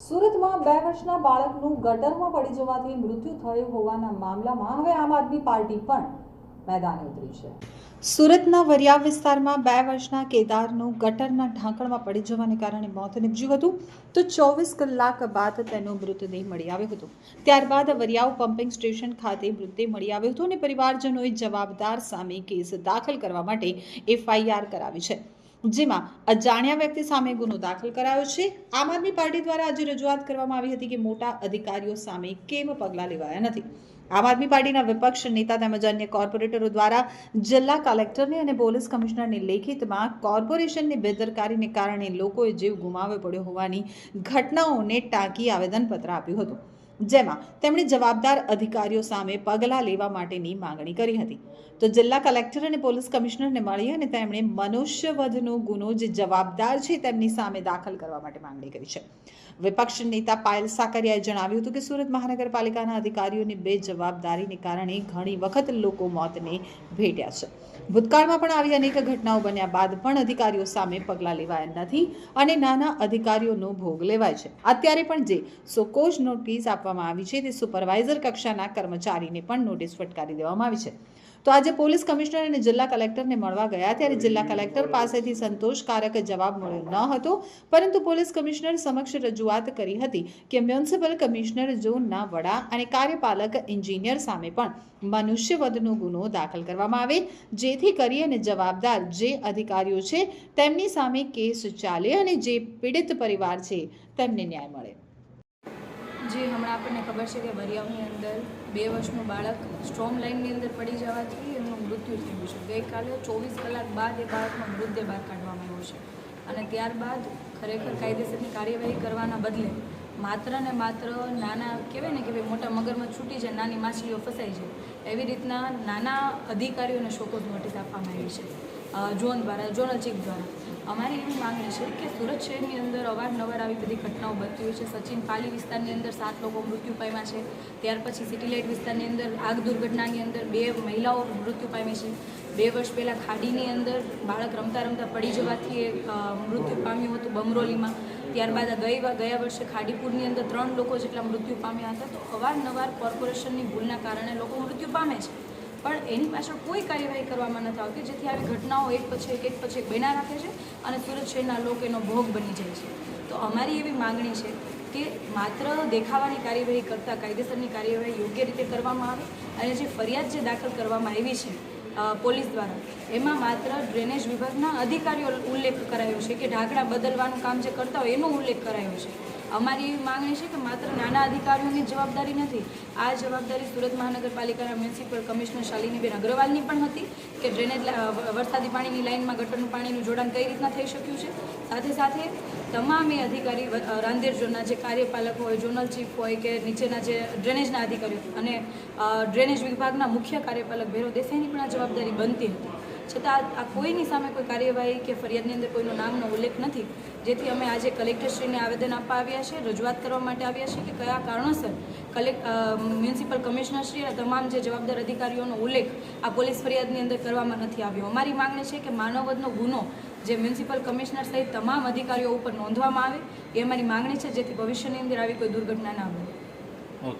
સુરતમાં બે વર્ષના બાળકનું ગટરમાં પડી જવાથી મૃત્યુ થયું હોવાના મામલામાં હવે આમ આદમી પાર્ટી પણ મેદાને ઉતરી છે. સુરતના વરિયા વિસ્તારમાં બે વર્ષના કેદારનું ગટરના ઢાંકણમાં પડી જવાને કારણે મોત નીપજ્યું હતું. તો ચોવીસ કલાક બાદ તેનો મૃતદેહ મળી આવ્યો હતો. ત્યારબાદ વરિયાવ પમ્પિંગ સ્ટેશન ખાતે મૃતદેહ મળી આવ્યો હતો અને પરિવારજનોએ જવાબદાર સામે કેસ દાખલ કરવા માટે એફઆઈઆર કરાવી છે. જેમાં અજાણ્યા વ્યક્તિ સામે ગુનો દાખલ કરાયો છે. આમ આદમી પાર્ટી દ્વારા આજે રજૂઆત કરવામાં આવી હતી કે મોટા અધિકારીઓ સામે કેમ પગલાં લેવાયા નથી. આમ આદમી પાર્ટીના વિપક્ષ નેતા તેમજ અન્ય કોર્પોરેટરો દ્વારા જિલ્લા કલેક્ટરને અને પોલીસ કમિશનરને લેખિતમાં કોર્પોરેશનની બેદરકારીને કારણે લોકોએ જીવ ગુમાવ્યો પડ્યો હોવાની ઘટનાઓને ટાંકી આવેદનપત્ર આપ્યું હતું. જેમાં તેમણે જવાબદાર અધિકારીઓ સામે પગલાં લેવા માટેની માંગણી કરી હતી. તો જિલ્લા કલેક્ટર અને પોલીસ કમિશનરને મળી અને તેમણે મનુષ્યવધનો ગુનો જે જવાબદાર છે તેમની સામે દાખલ કરવા માટે માંગણી કરી છે. વિપક્ષ નેતા પાયલ સાકરિયાએ જણાવ્યું હતું કે સુરત મહાનગરપાલિકાના અધિકારીઓની બે જવાબદારીને કારણે ઘણી વખત લોકો મોતને ભેટ્યા છે. ભૂતકાળમાં પણ આવી અનેક ઘટનાઓ બન્યા બાદ પણ અધિકારીઓ સામે પગલાં લેવાયા નથી અને નાના અધિકારીઓનો ભોગ લેવાય છે. અત્યારે પણ જે સોકોજ નોટિસ આપવામાં આવી છે તે સુપરવાઇઝર કક્ષાના કર્મચારીને પણ નોટિસ ફટકારી દેવામાં આવી છે. તો આજે પોલીસ કમિશનર અને જિલ્લા કલેક્ટરને મળવા ગયા ત્યારે જિલ્લા કલેક્ટર પાસેથી સંતોષકારક જવાબ મળ્યો ન હતો પરંતુ પોલીસ કમિશનર સમક્ષ રજૂઆત કરી હતી કે મ્યુનિસિપલ કમિશનર ઝોનના વડા અને કાર્યપાલક એન્જિનિયર સામે પણ મનુષ્યવધનો ગુનો દાખલ કરવામાં આવે જેથી કરી અને જવાબદાર જે અધિકારીઓ છે તેમની સામે કેસ ચાલે અને જે પીડિત પરિવાર છે તેમને ન્યાય મળે. જે હમણાં આપણને ખબર છે કે વરિયાવની અંદર બે વર્ષનું બાળક સ્ટ્રોમ લાઇનની અંદર પડી જવાથી એમનું મૃત્યુ થયું છે. ગઈકાલે ચોવીસ કલાક બાદ એ બાળકનો મૃતદેહ બહાર કાઢવામાં આવ્યો છે. અને ત્યારબાદ ખરેખર કાયદેસરની કાર્યવાહી કરવાના બદલે માત્ર ને માત્ર નાના કહેવાય ને કે ભાઈ મોટા મગરમાં છૂટી જાય, નાની માછલીઓ ફસાઈ જાય, એવી રીતના નાના અધિકારીઓને શોકોઝ નોટિસ આપવામાં આવી છે. ઝોન દ્વારા ઝોનલ ચીફ દ્વારા. અમારી એવી માગણી છે કે સુરત શહેરની અંદર અવારનવાર આવી બધી ઘટનાઓ બનતી હોય છે. સચિન પાલી વિસ્તારની અંદર સાત લોકો મૃત્યુ પામ્યા છે. ત્યાર પછી સિટી લાઇટ વિસ્તારની અંદર આગ દુર્ઘટનાની અંદર બે મહિલાઓ મૃત્યુ પામી છે. બે વર્ષ પહેલાં ખાડીની અંદર બાળક રમતા રમતા પડી જવાથી એક મૃત્યુ પામ્યું હતું બમરોલીમાં. ત્યારબાદ ગઈ ગયા વર્ષે ખાડીપુરની અંદર ત્રણ લોકો જેટલા મૃત્યુ પામ્યા હતા. તો અવારનવાર કોર્પોરેશનની ભૂલના કારણે લોકો મૃત્યુ પામે છે. પણ એની પાછળ કોઈ કાર્યવાહી કરવામાં નથી આવતી, જેથી આવી ઘટનાઓ એક પછી એક એક પછી એક બન્યા રાખે છે અને સુરત શહેરના લોકો એનો ભોગ બની જાય છે. તો અમારી એવી માંગણી છે કે માત્ર દેખાવાની કાર્યવાહી કરતાં કાયદેસરની કાર્યવાહી યોગ્ય રીતે કરવામાં આવે અને જે ફરિયાદ જે દાખલ કરવામાં આવી છે પોલીસ દ્વારા, એમાં માત્ર ડ્રેનેજ વિભાગના અધિકારીઓ ઉલ્લેખ કરાયો છે કે ઢાંકણા બદલવાનું કામ જે કરતા હોય એનો ઉલ્લેખ કરાયો છે. અમારી માંગણી છે કે માત્ર નાના અધિકારીઓની જવાબદારી નથી. આ જવાબદારી સુરત મહાનગરપાલિકાના મ્યુનિસિપલ કમિશનર શાલિનીબેન અગ્રવાલની પણ હતી કે ડ્રેનેજ વરસાદી પાણીની લાઇનમાં ગટરનું પાણીનું જોડાણ કઈ રીતના થઈ શક્યું છે. સાથે સાથે તમામે અધિકારી વ- અ, રાંદેર ઝોનના જે કાર્યપાલક હોય ઝોનલ ચીફ હોય કે નીચેના જે ડ્રેનેજના અધિકારીઓ અને ડ્રેનેજ વિભાગના મુખ્ય કાર્યપાલક ભેરો દેસાઈની પણ આ જવાબદારી બનતી હતી. છતાં આ- કોઈની સામે કોઈ કાર્યવાહી કે ફરિયાદની અંદર કોઈનો નામનો ઉલ્લેખ નથી, જેથી અમે આજે કલેક્ટરશ્રીને આવેદન આપવા આવ્યા છે, રજૂઆત કરવા માટે આવ્યા છે કે કયા કારણોસર કલેક્ટ મ્યુનિસિપલ કમિશનરશ્રી અને તમામ જે જવાબદાર અધિકારીઓનો ઉલ્લેખ આ પોલીસ ફરિયાદની અંદર કરવામાં નથી આવ્યો. અમારી માંગણી છે કે માનવવધનો ગુનો જે મ્યુનિસિપલ કમિશનર સહિત તમામ અધિકારીઓ ઉપર નોંધવામાં આવે, એ અમારી માંગણી છે જેથી ભવિષ્યની અંદર આવી કોઈ દુર્ઘટના ના બને.